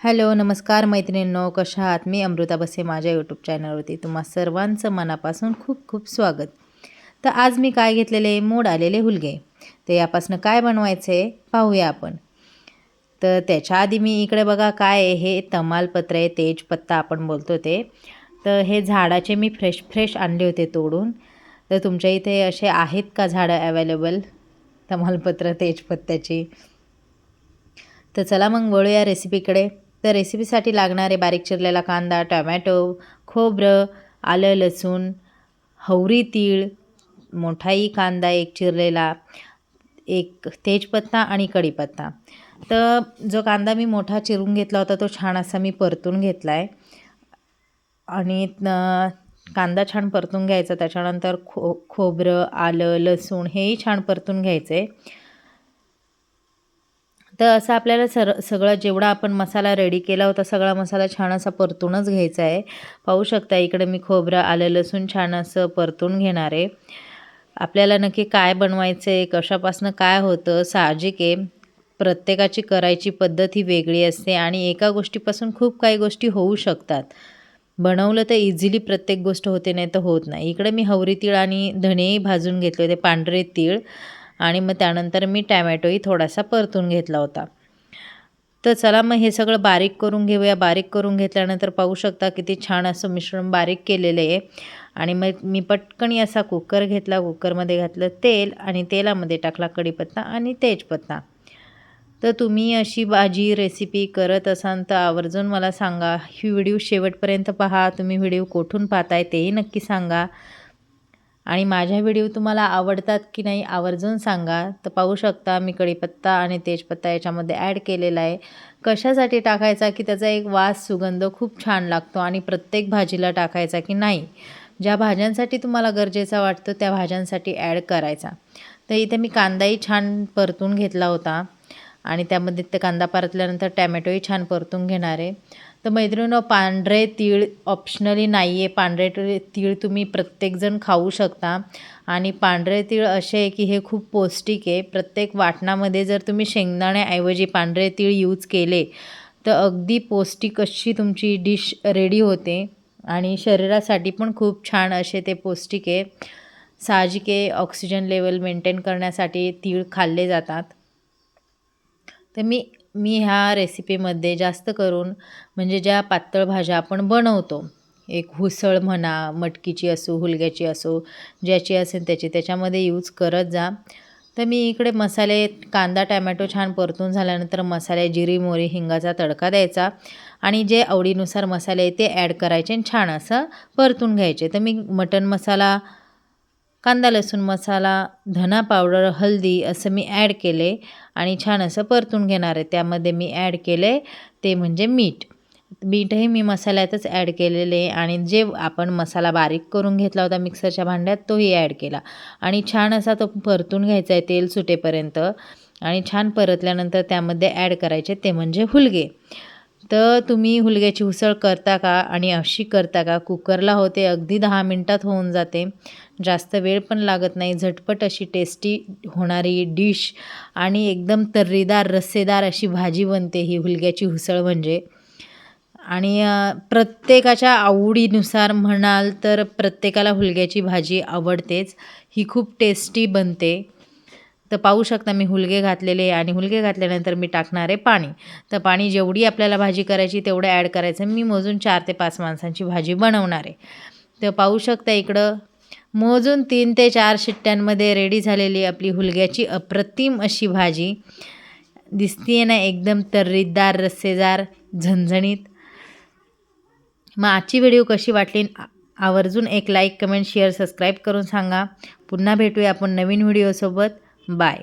Hello नमस्कार मैत्रिणींनो कशा आहात? मी अमृता बसे माझ्या यूट्यूब चॅनलवरती तुम्हा सर्वांचं मनापासून खूप खूप स्वागत. तर आज मी काय घेतलेले? मोड आलेले हुलगे. तर यापासून काय बनवायचे पाहूया आपण. तर त्याच्या आधी मी इकडे बघा काय आहे हे तमालपत्र आहे तेजपत्ता आपण बोलतो ते. तर हे झाडाचे मी फ्रेश फ्रेश आणले होते तोडून. तर तुमच्या इथे असे आहेत का झाडं अवेलेबल तमालपत्र तेजपत्त्याची. तर चला मग वळूया रेसिपीकडे तर रेसिपीसाठी लागणारे बारीक चिरलेला कांदा टोमॅटो खोबरं आलं लसूण हवरी तीळ मोठाही कांदा एक चिरलेला एक तेजपत्ता आणि कढीपत्ता. तर जो कांदा मी मोठा चिरून घेतला होता तो छान असा मी परतून घेतला आहे आणि कांदा छान परतून घ्यायचा. त्याच्यानंतर खो खोबरं आलं लसूण हेही छान परतून घ्यायचं. आहे तर असं आपल्याला सर सगळं जेवढा आपण मसाला रेडी केला होता सगळा मसाला छान असा परतूनच घ्यायचा आहे. पाहू शकता इकडे मी खोबरं आलं लसूण छान असं परतून घेणार आहे. आपल्याला नक्की काय बनवायचं आहे कशापासनं काय होतं साहजिक आहे. प्रत्येकाची करायची पद्धत ही वेगळी असते आणि एका गोष्टीपासून खूप काही गोष्टी होऊ शकतात. बनवलं तर इझिली प्रत्येक गोष्ट होते नाही तर होत नाही. इकडे मी हवरी तीळ आणि धणेही भाजून घेतले होते पांढरे तीळ. आणि मग त्यानंतर मी टॅमॅटोही थोडासा परतून घेतला होता. तर चला मग हे सगळं बारीक करून घेऊया. बारीक करून घेतल्यानंतर पाहू शकता किती छान असं मिश्रण बारीक केलेलं आहे. आणि मग मी पटकणी असा कुकर घेतला. कुकरमध्ये घातलं तेल आणि तेलामध्ये टाकला कढीपत्ता आणि तेजपत्ता. तर तुम्ही अशी भाजी रेसिपी करत असाल तर आवर्जून मला सांगा. ही व्हिडिओ शेवटपर्यंत पहा. तुम्ही व्हिडिओ कुठून पाहताय तेही नक्की सांगा. आणि माझ्या व्हिडिओ तुम्हाला आवडतात की नाही आवर्जून सांगा. तर पाहू शकता मी कढीपत्ता आणि तेजपत्ता याच्यामध्ये ॲड केलेला आहे. कशासाठी टाकायचा की त्याचा एक वास सुगंध खूप छान लागतो आणि प्रत्येक भाजीला टाकायचा की नाही? ज्या भाज्यांसाठी तुम्हाला गरजेचा वाटतो त्या भाज्यांसाठी ॲड करायचा. तर इथे मी कांदाही छान परतून घेतला होता. आणि त्यामध्ये ते कांदा परतल्यानंतर टॅमॅटोही छान परतून घेणार आहे. तर मैत्रिणीनं पांढरे तीळ ऑप्शनली नाही आहे पांढरे तीळ तुम्ही प्रत्येकजण खाऊ शकता. आणि पांढरे तीळ असे आहे की हे खूप पौष्टिक आहे. प्रत्येक वाटणामध्ये जर तुम्ही शेंगदाण्याऐवजी पांढरे तीळ यूज केले तर अगदी पौष्टिक अशी तुमची डिश रेडी होते. आणि शरीरासाठी पण खूप छान असे ते पौष्टिक आहे. साहजिक आहे ऑक्सिजन लेवल मेंटेन करण्यासाठी तीळ खाल्ले जातात. तर मी मी ह्या रेसिपीमध्ये जास्त करून म्हणजे ज्या पातळ भाज्या आपण बनवतो एक हुसळ म्हणा मटकीची असो हुलग्याची असो ज्याची असेल त्याची त्याच्यामध्ये यूज करत जा. तर मी इकडे मसाले कांदा टॅमॅटो छान परतून झाल्यानंतर मसाले जिरी मोरी हिंगाचा तडका द्यायचा. आणि जे आवडीनुसार मसाले ते ॲड करायचे आणि छान असं परतून घ्यायचे. तर मी मटन मसाला कांदा लसूण मसाला धना पावडर हळदी असं मी ॲड केले आणि छान असं परतून घेणार आहे. त्यामध्ये मी ॲड केले ते म्हणजे मीठ. मीठही मी मसाल्यातच ॲड केलेले आणि जे आपण मसाला बारीक करून घेतला होता मिक्सरच्या भांड्यात तोही ॲड केला. आणि छान असा तो परतून घ्यायचा आहे तेल सुटेपर्यंत आणि छान परतल्यानंतर त्यामध्ये ॲड करायचे ते म्हणजे हुलगे. तर तुम्ही हुलग्याची उसळ करता का आणि अशी करता का? कुकरला होते अगदी दहा मिनटात होऊन जाते. जास्त वेळ पण लागत नाही. झटपट अशी टेस्टी होणारी डिश आणि एकदम तर्रीदार रस्सेदार अशी भाजी बनते ही हुलग्याची उसळ म्हणजे. आणि प्रत्येकाच्या आवडीनुसार म्हणाल तर प्रत्येकाला हुलग्याची भाजी आवडतेच. ही खूप टेस्टी बनते. तर पाहू शकता मी हुलगे घातलेले आणि हुलगे घातल्यानंतर मी टाकणार आहे पाणी. तर पाणी जेवढी आपल्याला भाजी करायची तेवढं ॲड करायचं. मी मोजून चार ते पाच माणसांची भाजी बनवणार. आहे तर पाहू शकता इकडं मोजून तीन ते चार शिट्ट्यांमध्ये रेडी झालेली आपली हुलग्याची अप्रतिम अशी भाजी. दिसतीये ना एकदम तर्रीदार रस्सेदार झणझणीत. मग आजची व्हिडिओ कशी वाटली? आवर्जून एक लाईक कमेंट शेअर सबस्क्राईब करून सांगा. पुन्हा भेटूया आपण नवीन व्हिडिओसोबत. बाय